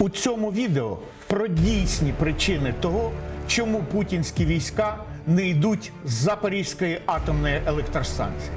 У цьому відео про дійсні причини того, чому путінські війська не йдуть з Запорізької атомної електростанції.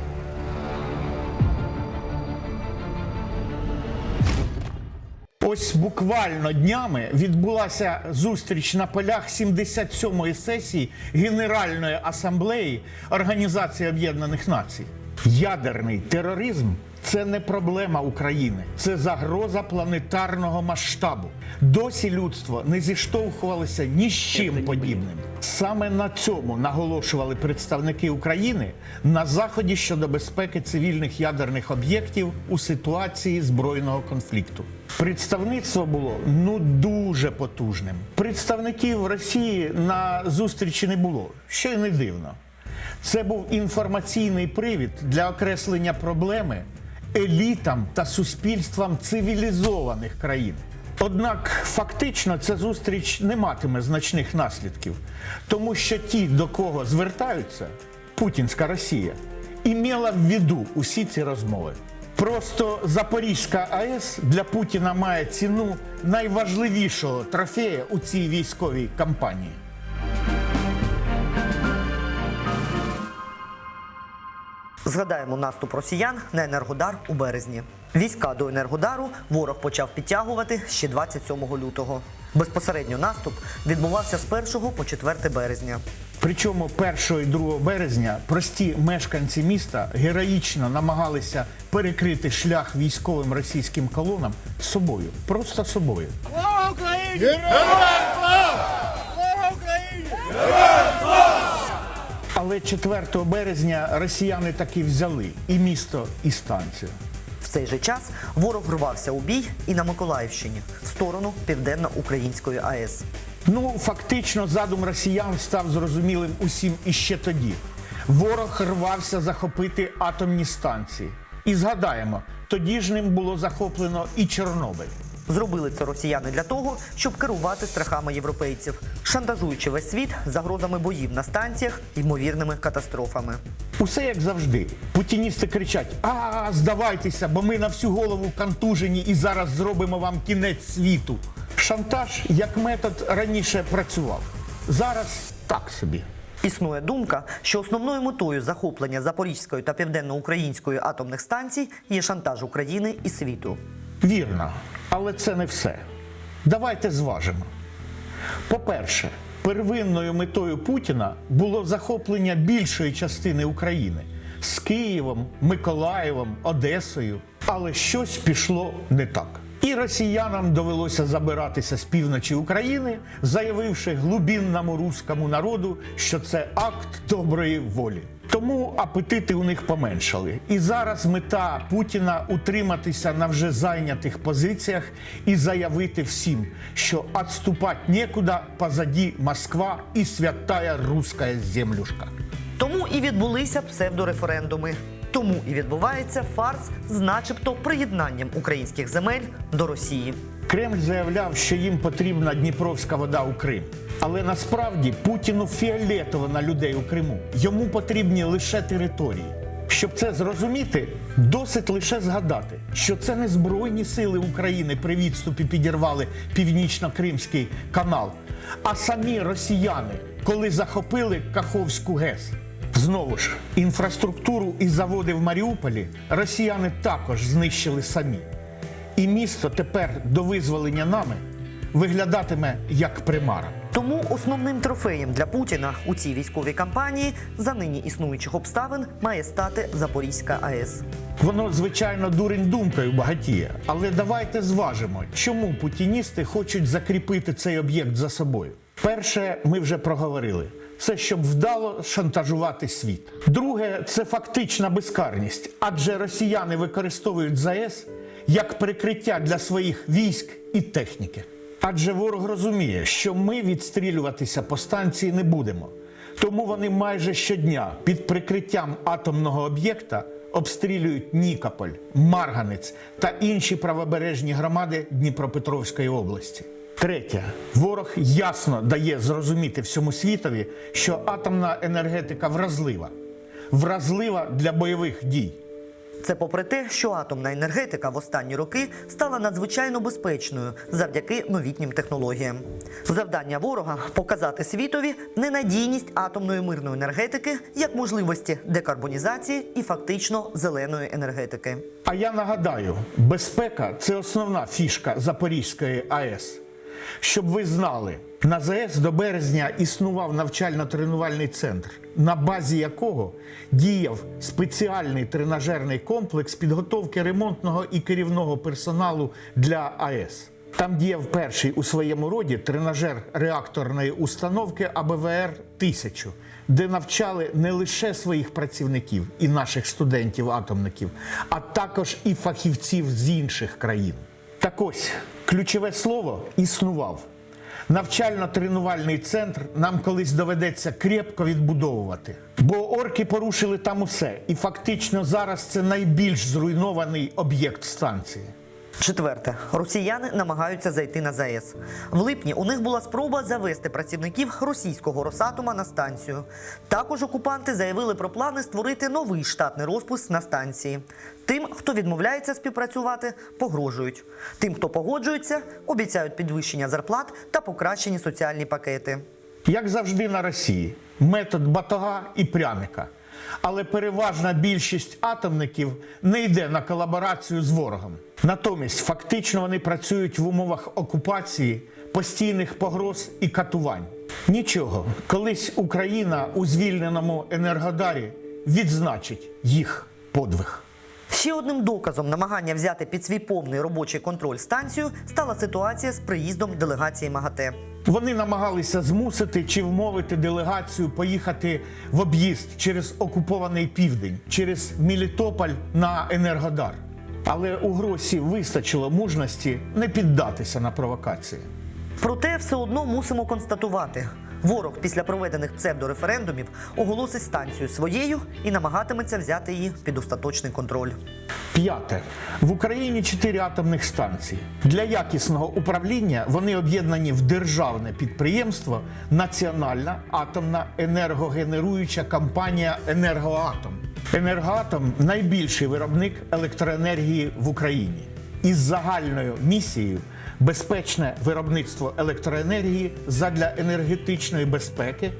Ось буквально днями відбулася зустріч на полях 77-ї сесії Генеральної асамблеї Організації Об'єднаних Націй. Ядерний тероризм це не проблема України, це загроза планетарного масштабу. Досі людство не зіштовхувалося ні з чим подібним. Саме на цьому наголошували представники України на заході щодо безпеки цивільних ядерних об'єктів у ситуації збройного конфлікту. Представництво було ну дуже потужним. Представників Росії на зустрічі не було, що й не дивно. Це був інформаційний привід для окреслення проблеми елітам та суспільствам цивілізованих країн. Однак фактично ця зустріч не матиме значних наслідків, тому що ті, до кого звертаються, путінська Росія, імела в виду усі ці розмови. Просто Запорізька АЕС для Путіна має ціну найважливішого трофея у цій військовій кампанії. Згадаємо наступ росіян на енергодар у березні. Війська до енергодару ворог почав підтягувати ще 27 лютого. Безпосередньо наступ відбувався з 1 по 4 березня. Причому 1 і 2 березня прості мешканці міста героїчно намагалися перекрити шлях військовим російським колонам собою, просто собою. Слава Україні! Героям слава Україні! Але 4 березня росіяни таки взяли і місто, і станцію. В цей же час ворог рвався у бій і на Миколаївщині в сторону південно-української АЕС. Ну, фактично, задум росіян став зрозумілим усім іще тоді. Ворог рвався захопити атомні станції. І згадаємо, тоді ж ним було захоплено і Чорнобиль. Зробили це росіяни для того, щоб керувати страхами європейців, шантажуючи весь світ загрозами боїв на станціях ймовірними катастрофами. Усе як завжди. Путіністи кричать: А, здавайтеся, бо ми на всю голову контужені і зараз зробимо вам кінець світу. Шантаж як метод раніше працював. Зараз так собі. Існує думка, що основною метою захоплення Запорізької та південноукраїнської атомних станцій є шантаж України і світу. Вірно, але це не все. Давайте зважимо. По-перше, первинною метою Путіна було захоплення більшої частини України з Києвом, Миколаєвом, Одесою. Але щось пішло не так. І росіянам довелося забиратися з півночі України, заявивши глубінному руському народу, що це акт доброї волі. Тому апетити у них поменшали. І зараз мета Путіна утриматися на вже зайнятих позиціях і заявити всім, що відступати нікуди, позаді Москва і святая руська землюшка. Тому і відбулися псевдореферендуми. Тому і відбувається фарс з начебто приєднанням українських земель до Росії. Кремль заявляв, що їм потрібна Дніпровська вода у Крим. Але насправді Путіну фіолетово на людей у Криму. Йому потрібні лише території. Щоб це зрозуміти, досить лише згадати, що це не збройні сили України при відступі підірвали північно-кримський канал, а самі росіяни, коли захопили Каховську ГЕС. Знову ж, інфраструктуру і заводи в Маріуполі росіяни також знищили самі. І місто тепер до визволення нами виглядатиме як примара. Тому основним трофеєм для Путіна у цій військовій кампанії за нині існуючих обставин має стати Запорізька АЕС. Воно, звичайно, дурень думкою багатіє, але давайте зважимо, чому путіністи хочуть закріпити цей об'єкт за собою. Перше, ми вже проговорили. Це щоб вдало шантажувати світ. Друге, це фактична безкарність, адже росіяни використовують ЗАЕС як прикриття для своїх військ і техніки. Адже ворог розуміє, що ми відстрілюватися по станції не будемо. Тому вони майже щодня під прикриттям атомного об'єкта обстрілюють Нікополь, Марганець та інші правобережні громади Дніпропетровської області. Третє, ворог ясно дає зрозуміти всьому світові, що атомна енергетика вразлива, вразлива для бойових дій. Це попри те, що атомна енергетика в останні роки стала надзвичайно безпечною завдяки новітнім технологіям. Завдання ворога показати світові ненадійність атомної мирної енергетики як можливості декарбонізації і фактично зеленої енергетики. А я нагадаю, безпека це основна фішка Запорізької АЕС. Щоб ви знали, на ЗАЕС до березня існував навчально-тренувальний центр, на базі якого діяв спеціальний тренажерний комплекс підготовки ремонтного і керівного персоналу для АЕС. Там діяв перший у своєму роді тренажер реакторної установки АБВР 1000 де навчали не лише своїх працівників і наших студентів-атомників, а також і фахівців з інших країн. Так ось ключове слово існував. Навчально-тренувальний центр нам колись доведеться крепко відбудовувати. Бо орки порушили там усе, і фактично зараз це найбільш зруйнований об'єкт станції. Четверте, росіяни намагаються зайти на ЗАЕС. В липні у них була спроба завести працівників російського Росатома на станцію. Також окупанти заявили про плани створити новий штатний розпуск на станції. Тим, хто відмовляється співпрацювати, погрожують. Тим, хто погоджується, обіцяють підвищення зарплат та покращені соціальні пакети. Як завжди на Росії, метод батога і пряника. Але переважна більшість атомників не йде на колаборацію з ворогом. Натомість фактично вони працюють в умовах окупації, постійних погроз і катувань. Нічого, колись Україна у звільненому Енергодарі відзначить їх подвиг. Ще одним доказом намагання взяти під свій повний робочий контроль станцію стала ситуація з приїздом делегації МАГАТЕ. Вони намагалися змусити чи вмовити делегацію поїхати в об'їзд через окупований південь, через Мілітополь на Енергодар. Але у Гросі вистачило мужності не піддатися на провокації. Проте все одно мусимо констатувати: ворог після проведених псевдореферендумів оголосить станцію своєю і намагатиметься взяти її під остаточний контроль. П'яте в Україні чотири атомних станції. Для якісного управління вони об'єднані в державне підприємство Національна атомна енергогенеруюча компанія Енергоатом. Енергоатом найбільший виробник електроенергії в Україні із загальною місією безпечне виробництво електроенергії задля енергетичної безпеки,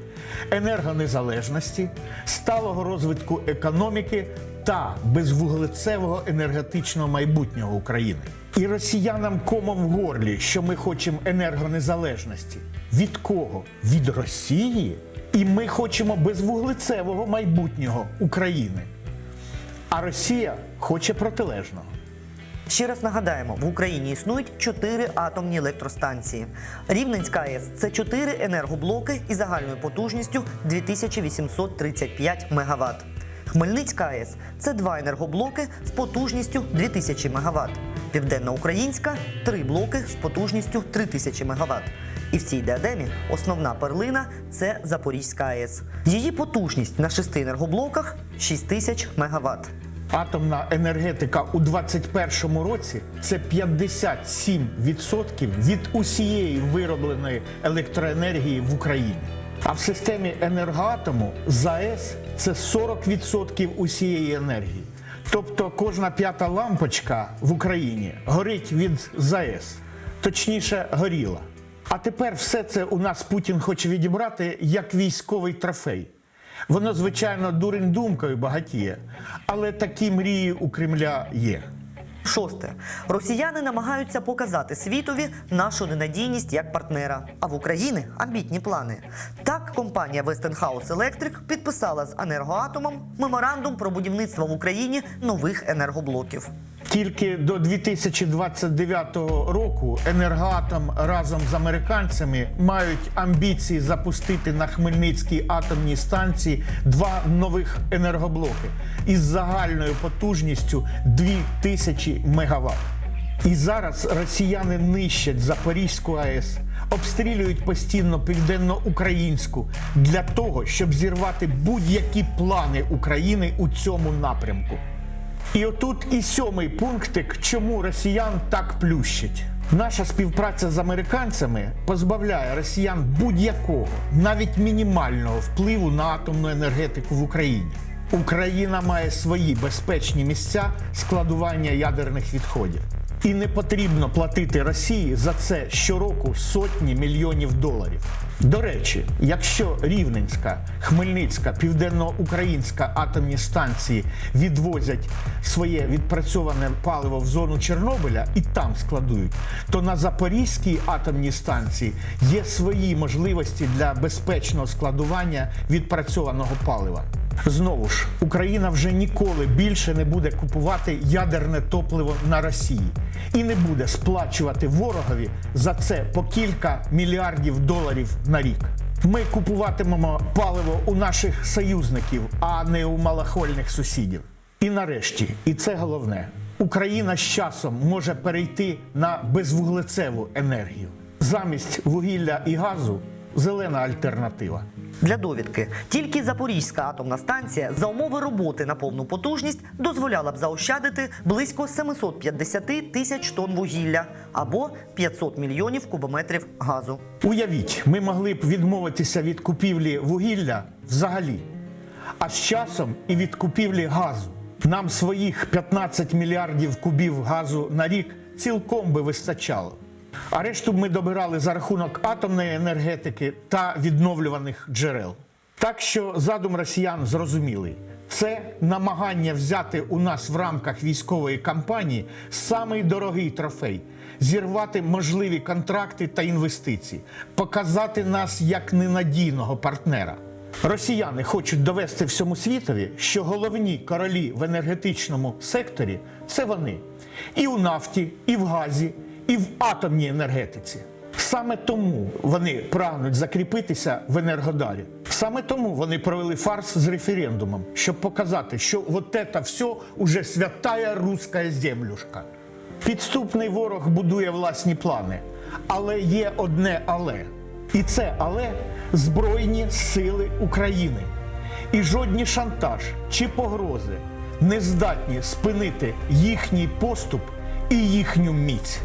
енергонезалежності, сталого розвитку економіки та безвуглецевого енергетичного майбутнього України. І росіянам комо в горлі, що ми хочемо енергонезалежності. Від кого? Від Росії? І ми хочемо безвуглецевого майбутнього України. А Росія хоче протилежного. Ще раз нагадаємо, в Україні існують чотири атомні електростанції. Рівненська АЕС це чотири енергоблоки із загальною потужністю 2835 МВт. Хмельницька АЕС це два енергоблоки з потужністю 2000 МВт. Південноукраїнська три блоки з потужністю 3000 МВт. І в цій діадемі основна перлина це Запорізька АЕС. Її потужність на шести енергоблоках 6000 МВт. Атомна енергетика у 2021 році це 57% від усієї виробленої електроенергії в Україні. А в системі енергоатому ЗАЕС це 40% усієї енергії. Тобто кожна п'ята лампочка в Україні горить від ЗАЕС, точніше горіла. А тепер все це у нас Путін хоче відібрати як військовий трофей. Воно, звичайно, дурень думкою багатіє, але такі мрії у Кремля є. Шосте. Росіяни намагаються показати світові нашу ненадійність як партнера. А в Україні амбітні плани. Так, компанія Westinghouse Electric підписала з енергоатомом меморандум про будівництво в Україні нових енергоблоків. Тільки до 2029 року енергоатом разом з американцями мають амбіції запустити на Хмельницькій атомній станції два нових енергоблоки із загальною потужністю 2000 МВт. І зараз росіяни нищать Запорізьку АЕС, обстрілюють постійно південно-українську для того, щоб зірвати будь-які плани України у цьому напрямку. І отут і сьомий пунктик, чому росіян так плющить. Наша співпраця з американцями позбавляє росіян будь-якого, навіть мінімального впливу на атомну енергетику в Україні. Україна має свої безпечні місця складування ядерних відходів. І не потрібно платити Росії за це щороку сотні мільйонів доларів. До речі, якщо Рівненська, Хмельницька, Південноукраїнська атомні станції відвозять своє відпрацьоване паливо в зону Чорнобиля і там складують, то на Запорізькій атомній станції є свої можливості для безпечного складування відпрацьованого палива. Знову ж, Україна вже ніколи більше не буде купувати ядерне топливо на Росії і не буде сплачувати ворогові за це по кілька мільярдів доларів на рік. Ми купуватимемо паливо у наших союзників, а не у малахольних сусідів. І нарешті, і це головне, Україна з часом може перейти на безвуглецеву енергію. Замість вугілля і газу зелена альтернатива. Для довідки, тільки Запорізька атомна станція за умови роботи на повну потужність дозволяла б заощадити близько 750 тисяч тонн вугілля або 500 мільйонів кубометрів газу. Уявіть, ми могли б відмовитися від купівлі вугілля взагалі, а з часом і від купівлі газу. Нам своїх 15 мільярдів кубів газу на рік цілком би вистачало. А решту ми добирали за рахунок атомної енергетики та відновлюваних джерел. Так що задум росіян зрозумілий. Це намагання взяти у нас в рамках військової кампанії самий дорогий трофей, зірвати можливі контракти та інвестиції, показати нас як ненадійного партнера. Росіяни хочуть довести всьому світові, що головні королі в енергетичному секторі це вони і у нафті, і в газі, і в атомній енергетиці. Саме тому вони прагнуть закріпитися в Енергодарі. Саме тому вони провели фарс з референдумом, щоб показати, що от це все уже святая руська землюшка. Підступний ворог будує власні плани, але є одне але. І це але Збройні сили України. І жодні шантаж чи погрози не здатні спинити їхній поступ і їхню міць.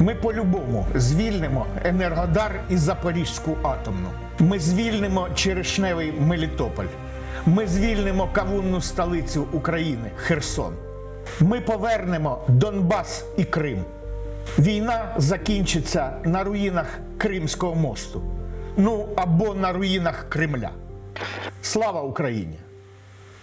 Ми по-любому звільнимо Енергодар і Запорізьку атомну. Ми звільнимо Черешневий Мелітополь. Ми звільнимо кавунну столицю України Херсон. Ми повернемо Донбас і Крим. Війна закінчиться на руїнах Кримського мосту. Ну або на руїнах Кремля. Слава Україні!